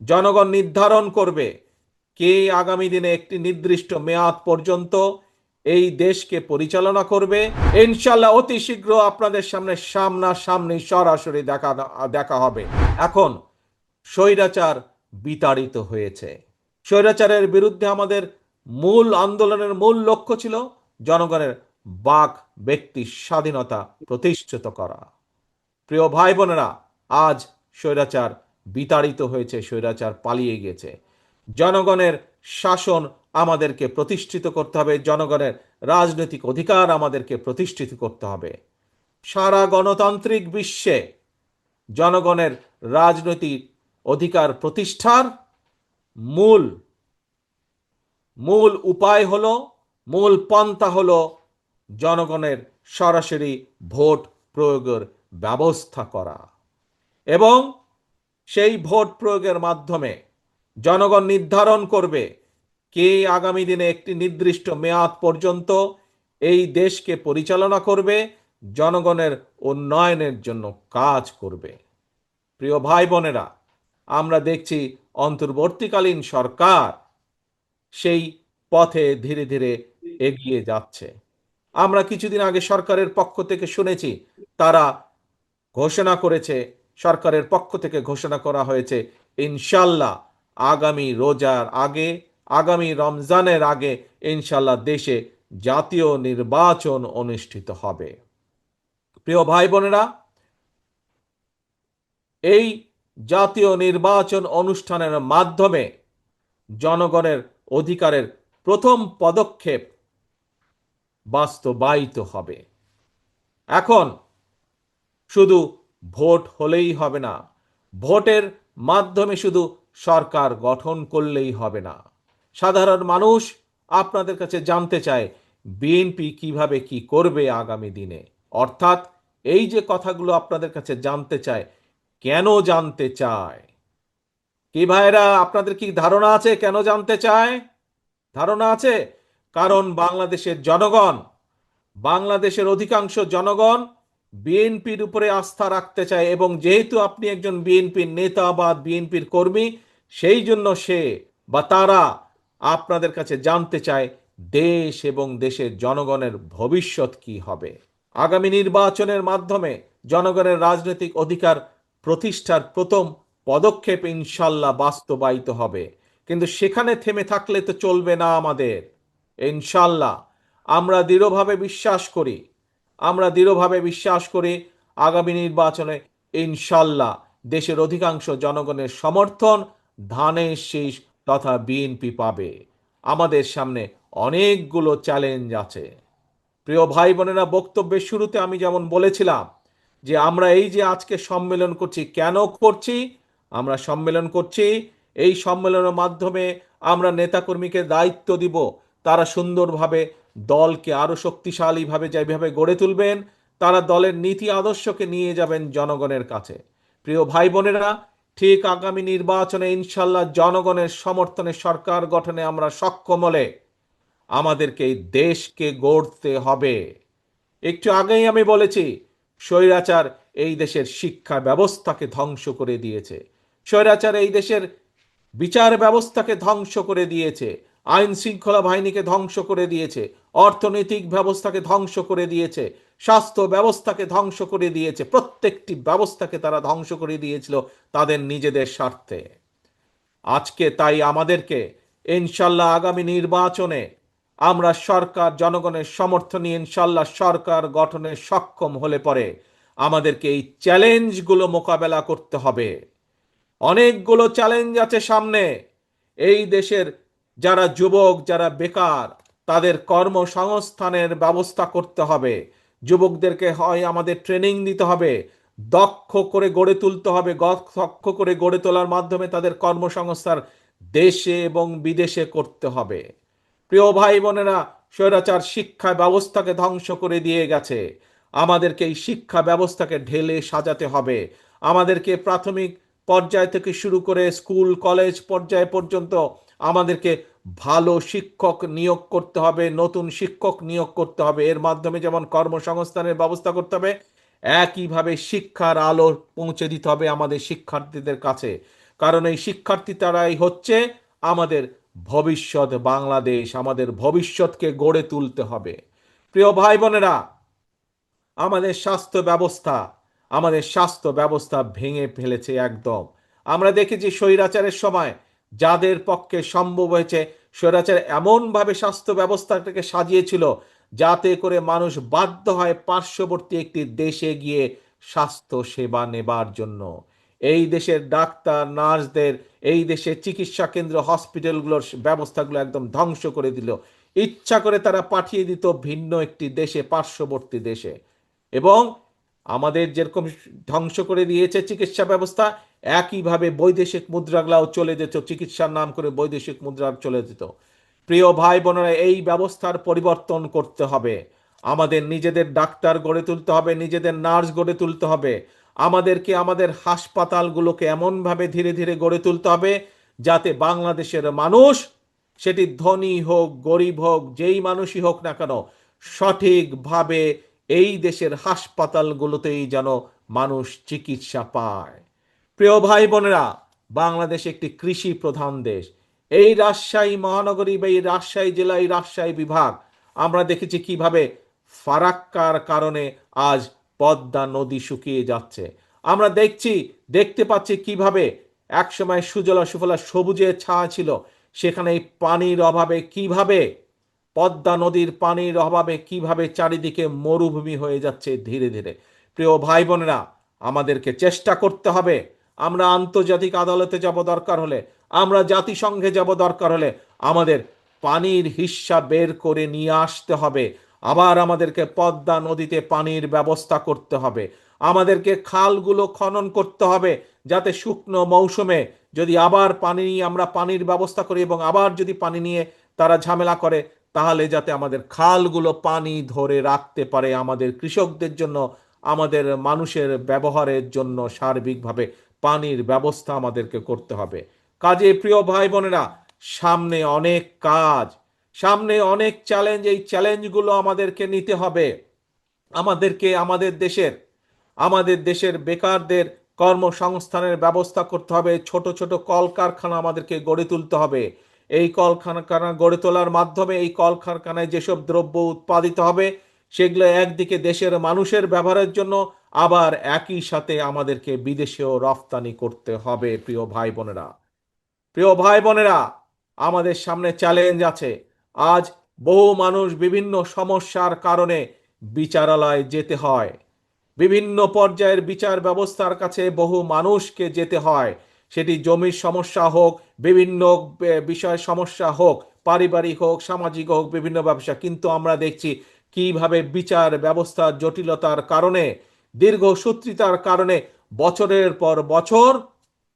জনগণ নির্ধারণ করবে কে আগামী দিনে একটি নির্দিষ্ট মেয়াদ পর্যন্ত এই দেশকে পরিচালনা করবে। ইনশাল্লাহ অতি শীঘ্র আপনাদের সামনে সামনা সামনে সরাসরি দেখা দেখা হবে। এখন স্বৈরাচার বিতাড়িত হয়েছে। স্বৈরাচারের বিরুদ্ধে আমাদের মূল আন্দোলনের মূল লক্ষ্য ছিল জনগণের বাক ব্যক্তি স্বাধীনতা প্রতিষ্ঠিত করা। প্রিয় ভাই বোনেরা আজ স্বৈরাচার বিতাড়িত হয়েছে, স্বৈরাচার পালিয়ে গেছে। জনগণের শাসন আমাদেরকে প্রতিষ্ঠিত করতে হবে, জনগণের রাজনৈতিক অধিকার আমাদেরকে প্রতিষ্ঠিত করতে হবে। সারা গণতান্ত্রিক বিশ্বে জনগণের রাজনৈতিক অধিকার প্রতিষ্ঠার মূল মূল উপায় হল, মূল পন্থা হল জনগণের সরাসরি ভোট প্রয়োগের ব্যবস্থা করা। এবং সেই ভোট প্রয়োগের মাধ্যমে জনগণ নির্ধারণ করবে কে আগামী দিনে একটি নির্দিষ্ট মেয়াদ পর্যন্ত এই দেশকে পরিচালনা করবে, জনগণের উন্নয়নের জন্য কাজ করবে। প্রিয় ভাই বোনেরা, আমরা দেখছি অন্তর্বর্তীকালীন সরকার সেই পথে ধীরে ধীরে এগিয়ে যাচ্ছে। আমরা কিছুদিন আগে সরকারের পক্ষ থেকে শুনেছি, তারা ঘোষণা করেছে সরকারের পক্ষ থেকে ঘোষণা করা হয়েছে ইনশাল্লাহ আগামী রোজার আগে, আগামী রমজানের আগে ইনশাল্লাহ দেশে জাতীয় নির্বাচন অনুষ্ঠিত হবে। প্রিয় ভাই বোনেরা, এই জাতীয় নির্বাচন অনুষ্ঠানের মাধ্যমে জনগণের অধিকারের প্রথম পদক্ষেপ বাস্তবায়িত হবে। এখন শুধু ভোট হলেই হবে না। ভোটের মাধ্যমে শুধু সরকার গঠন করলেই হবে না। সাধারণ মানুষ আপনাদের কাছে জানতে চায়, বিএনপি কীভাবে কি করবে আগামী দিনে। অর্থাৎ এই যে কথাগুলো আপনাদের কাছে জানতে চায়, কেন জানতে চায়? কি ভাইরা আপনাদের কি ধারণা আছে কেন জানতে চায়? ধারণা আছে? কারণ বাংলাদেশের জনগণ, বাংলাদেশের অধিকাংশ জনগণ বিএনপির উপরে আস্থা রাখতে চায় এবং যেহেতু আপনি একজন বিএনপির নেতা বা বিএনপির কর্মী, সেই জন্য সে বা তারা আপনাদের কাছে জানতে চায় দেশ এবং দেশের জনগণের ভবিষ্যৎ কি হবে। আগামী নির্বাচনের মাধ্যমে জনগণের রাজনৈতিক অধিকার প্রতিষ্ঠার প্রথম পদক্ষেপ ইনশাল্লাহ বাস্তবায়িত হবে। কিন্তু সেখানে থেমে থাকলে তো চলবে না আমাদের। ইনশাল্লাহ আমরা দৃঢ়ভাবে বিশ্বাস করি আমরা দৃঢ়ভাবে বিশ্বাস করি, আগামী নির্বাচনে ইনশাল্লাহ দেশের অধিকাংশ জনগণের সমর্থন ধানের শীষ তথা বিএনপি পাবে। আমাদের সামনে অনেকগুলো চ্যালেঞ্জ আছে। প্রিয় ভাই বোনেরা, বক্তব্যের শুরুতে আমি যেমন বলেছিলাম যে আমরা এই যে আজকে সম্মেলন করছি, কেন করছি? আমরা সম্মেলন করছি, এই সম্মেলনের মাধ্যমে আমরা নেতাকর্মীকে দায়িত্ব দিব, তারা সুন্দরভাবে দলকে আরও শক্তিশালীভাবে যেভাবে গড়ে তুলবেন, তারা দলের নীতি আদর্শকে নিয়ে যাবেন জনগণের কাছে। প্রিয় ভাই বোনেরা ঠিক আগামী নির্বাচনে ইনশাল্লাহ জনগণের সমর্থনে সরকার গঠনে আমরা সক্ষম হলে আমাদেরকে এই দেশকে গড়তে হবে। একটু আগেই আমি বলেছি, স্বৈরাচার এই দেশের শিক্ষা ব্যবস্থাকে ধ্বংস করে দিয়েছে। স্বৈরাচার এই দেশের বিচার ব্যবস্থাকে ধ্বংস করে দিয়েছে। আইন শৃঙ্খলা বাহিনীকে ধ্বংস করে দিয়েছে, অর্থনৈতিক ব্যবস্থাকে ধ্বংস করে দিয়েছে, স্বাস্থ্য ব্যবস্থাকে ধ্বংস করে দিয়েছে, প্রত্যেকটি ব্যবস্থাকে তারা ধ্বংস করে দিয়েছিল তাদের নিজেদের স্বার্থে। আজকে তাই আমাদেরকে ইনশাল্লাহ আগামী নির্বাচনে আমরা সরকার জনগণের সমর্থনে ইনশাল্লাহ সরকার গঠনে সক্ষম হলে পরে আমাদেরকে এই চ্যালেঞ্জগুলো মোকাবেলা করতে হবে। অনেকগুলো চ্যালেঞ্জ আছে সামনে। এই দেশের যারা যুবক, যারা বেকার, তাদের কর্মসংস্থানের ব্যবস্থা করতে হবে। যুবকদেরকে হয় আমাদের ট্রেনিং দিতে হবে, দক্ষ করে গড়ে তুলতে হবে, দক্ষ করে গড়ে তোলার মাধ্যমে তাদের কর্মসংস্থান দেশে এবং বিদেশে করতে হবে। প্রিয় ভাই বোনেরা, স্বৈরাচার শিক্ষা ব্যবস্থাকে ধ্বংস করে দিয়ে গেছে। আমাদেরকে এই শিক্ষা ব্যবস্থাকে ঢেলে সাজাতে হবে। আমাদেরকে প্রাথমিক পর্যায় থেকে শুরু করে স্কুল, কলেজ পর্যায় পর্যন্ত আমাদেরকে ভালো শিক্ষক নিয়োগ করতে হবে, নতুন শিক্ষক নিয়োগ করতে হবে। এর মাধ্যমে যেমন কর্মসংস্থানের ব্যবস্থা করতে হবে, একইভাবে শিক্ষার আলো পৌঁছে দিতে হবে আমাদের শিক্ষার্থীদের কাছে। কারণ এই শিক্ষার্থী তারাই হচ্ছে আমাদের ভবিষ্যৎ বাংলাদেশ, আমাদের ভবিষ্যৎকে গড়ে তুলতে হবে। প্রিয় ভাই বোনেরা আমাদের স্বাস্থ্য ব্যবস্থা, আমাদের স্বাস্থ্য ব্যবস্থা ভেঙে ফেলেছে একদম। আমরা দেখেছি স্বৈরাচারের সময় যাদের পক্ষে সম্ভব হয়েছে স্বৈরাচার এমনভাবে স্বাস্থ্য ব্যবস্থাটাকে সাজিয়েছিল যাতে করে মানুষ বাধ্য হয় পার্শ্ববর্তী একটি দেশে গিয়ে স্বাস্থ্য সেবা নেবার জন্য। এই দেশের ডাক্তার, নার্সদের, এই দেশের চিকিৎসা কেন্দ্র, হসপিটালগুলোর ব্যবস্থাগুলো একদম ধ্বংস করে দিল। ইচ্ছা করে তারা পাঠিয়ে দিত ভিন্ন একটি দেশে, পার্শ্ববর্তী দেশে। এবং আমাদের যেরকম ধ্বংস করে দিয়েছে চিকিৎসা ব্যবস্থা, একইভাবে বৈদেশিক মুদ্রাগুলাও চলে যেত, চিকিৎসার নাম করে বৈদেশিক মুদ্রা চলে যেত। প্রিয় ভাই বোনেরা, এই ব্যবস্থার পরিবর্তন করতে হবে। আমাদের নিজেদের ডাক্তার গড়ে তুলতে হবে, নিজেদের নার্স গড়ে তুলতে হবে। আমাদেরকে আমাদের হাসপাতালগুলোকে এমনভাবে ধীরে ধীরে গড়ে তুলতে হবে যাতে বাংলাদেশের মানুষ সেটি ধনী হোক, গরিব হোক, যেই মানুষই হোক না কেন, সঠিকভাবে এই দেশের হাসপাতালগুলোতেই যেন মানুষ চিকিৎসা পায়। প্রিয় ভাই বোনেরা, বাংলাদেশ একটি কৃষি প্রধান দেশ। এই রাজশাহী মহানগরী বা এই রাজশাহী জেলা এই রাজশাহী বিভাগ, আমরা দেখেছি কীভাবে ফারাক্কার কারণে আজ পদ্মা নদী শুকিয়ে যাচ্ছে। আমরা দেখছি, দেখতে পাচ্ছি কীভাবে একসময় সুজলা সুফলা সবুজের ছায়া ছিল, সেখানে পানির অভাবে কীভাবে পদ্মা নদীর পানির অভাবে কীভাবে চারিদিকে মরুভূমি হয়ে যাচ্ছে ধীরে ধীরে? প্রিয় ভাই বোনেরা, আমাদেরকে চেষ্টা করতে হবে। আমরা আন্তর্জাতিক আদালতে যাব দরকার হলে, আমরা জাতিসংঘে যাব দরকার হলে, আমাদের পানির হিস্সা বের করে নিয়ে আসতে হবে। আবার আমাদেরকে পদ্মা নদীতে পানির ব্যবস্থা করতে হবে। আমাদেরকে খালগুলো খনন করতে হবে যাতে শুকনো মৌসুমে যদি আবার পানি নিয়ে আমরা পানির ব্যবস্থা করি এবং আবার যদি পানি নিয়ে তারা ঝামেলা করে তাহলে যাতে আমাদের খালগুলো পানি ধরে রাখতে পারে আমাদের কৃষকদের জন্য, আমাদের মানুষের ব্যবহারের জন্য সার্বিকভাবে পানির ব্যবস্থা আমাদেরকে করতে হবে। কাজে প্রিয় ভাই বোনেরা, সামনে অনেক কাজ, সামনে অনেক চ্যালেঞ্জ এই চ্যালেঞ্জগুলো আমাদেরকে নিতে হবে। আমাদেরকে, আমাদের দেশের আমাদের দেশের বেকারদের কর্মসংস্থানের ব্যবস্থা করতে হবে, ছোট ছোট কলকারখানা আমাদেরকে গড়ে তুলতে হবে। এই কলকারখানা গড়ে তোলার মাধ্যমে এই কলকারখানায় যেসব দ্রব্য উৎপাদিত হবে, সেগুলো একদিকে দেশের মানুষের ব্যবহারের জন্য, আবার একই সাথে আমাদেরকে বিদেশেও রফতানি করতে হবে, প্রিয় ভাই বোনেরা। প্রিয় ভাই বোনেরা, আমাদের সামনে চ্যালেঞ্জ আছে। আজ বহু মানুষ বিভিন্ন সমস্যার কারণে বিচারালয়ে যেতে হয়। বিভিন্ন পর্যায়ের বিচার ব্যবস্থার কাছে বহু মানুষকে যেতে হয়। সেটি জমির সমস্যা হোক, বিভিন্ন বিষয় সমস্যা হোক, পারিবারিক হোক, সামাজিক হোক, বিভিন্ন ব্যবসা। কিন্তু আমরা দেখছি কীভাবে বিচার ব্যবস্থার জটিলতার কারণে, দীর্ঘ সূত্রিতার কারণে বছরের পর বছর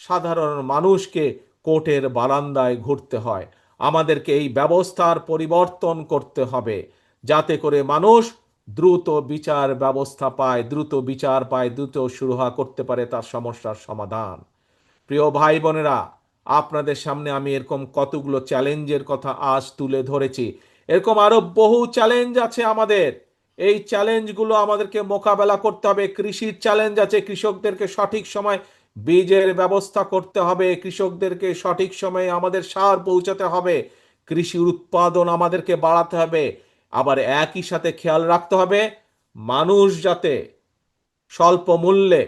সাধারণ মানুষকে কোর্টের বারান্দায় ঘুরতে হয়। আমাদেরকে এই ব্যবস্থার পরিবর্তন করতে হবে, যাতে করে মানুষ দ্রুত বিচার ব্যবস্থা পায়, দ্রুত বিচার পায়, দ্রুত সুরাহা করতে পারে, তার সমস্যার সমাধান। প্রিয় ভাই বোনেরা, আপনাদের সামনে আমি এরকম কতগুলো চ্যালেঞ্জের কথা আজ তুলে ধরেছি। এরকম আরও বহু চ্যালেঞ্জ আছে আমাদের। এই চ্যালেঞ্জগুলো আমাদেরকে মোকাবেলা করতে হবে। কৃষির চ্যালেঞ্জ আছে, কৃষকদেরকে সঠিক সময় বীজের ব্যবস্থা করতে হবে। কৃষকদেরকে সঠিক সময়ে আমাদের সার পৌঁছাতে হবে। কৃষির উৎপাদন আমাদেরকে বাড়াতে হবে। আবার একই সাথে খেয়াল রাখতে হবে, মানুষ যাতে স্বল্প মূল্যে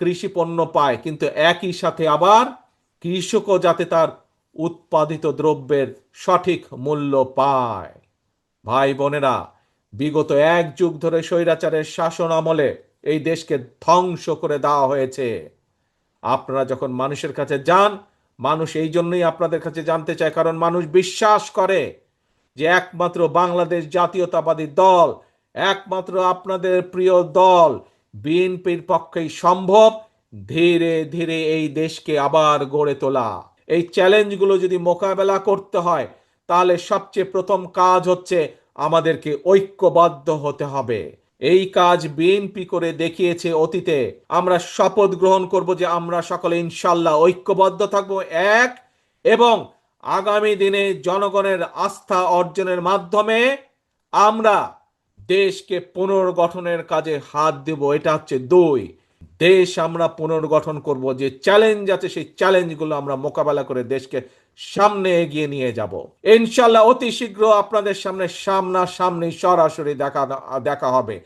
কৃষি পণ্য পায়, কিন্তু একই সাথে আবার কৃষকও যাতে তার উৎপাদিত দ্রব্যের সঠিক মূল্য পায়। ভাই বোনেরা, বিগত এক যুগ ধরে স্বৈরাচারের শাসন আমলে এই দেশকে ধ্বংস করে দেওয়া হয়েছে। আপনারা যখন মানুষের কাছে যান, মানুষ এই জন্যই আপনাদের কাছে জানতে চায়, কারণ মানুষ বিশ্বাস করে যে একমাত্র বাংলাদেশ জাতীয়তাবাদী দল, একমাত্র আপনাদের প্রিয় দল বিএনপির পক্ষেই সম্ভব, ধীরে ধীরে এই দেশকে আবার গড়ে তোলা। এই চ্যালেঞ্জগুলো যদি মোকাবেলা করতে হয়, তাহলে সবচেয়ে প্রথম কাজ হচ্ছে আমাদেরকে ঐক্যবদ্ধ হতে হবে। এই কাজ বিএনপি করে দেখিয়েছে অতীতে। আমরা শপথ গ্রহণ করব যে আমরা সকলে ইনশাল্লাহ ঐক্যবদ্ধ থাকব, এক, এবং আগামী দিনে জনগণের আস্থা অর্জনের মাধ্যমে আমরা দেশকে পুনর্গঠনের কাজে হাত দেব, এটা হচ্ছে দুই। দেশ আমরা পুনর্গঠন করব, যে চ্যালেঞ্জ আছে সেই চ্যালেঞ্জগুলো আমরা মোকাবেলা করে দেশকে সামনে এগিয়ে নিয়ে যাব। ইনশাল্লাহ অতি শীঘ্র আপনাদের সামনে সামনা সামনি সরাসরি দেখা দেখা হবে।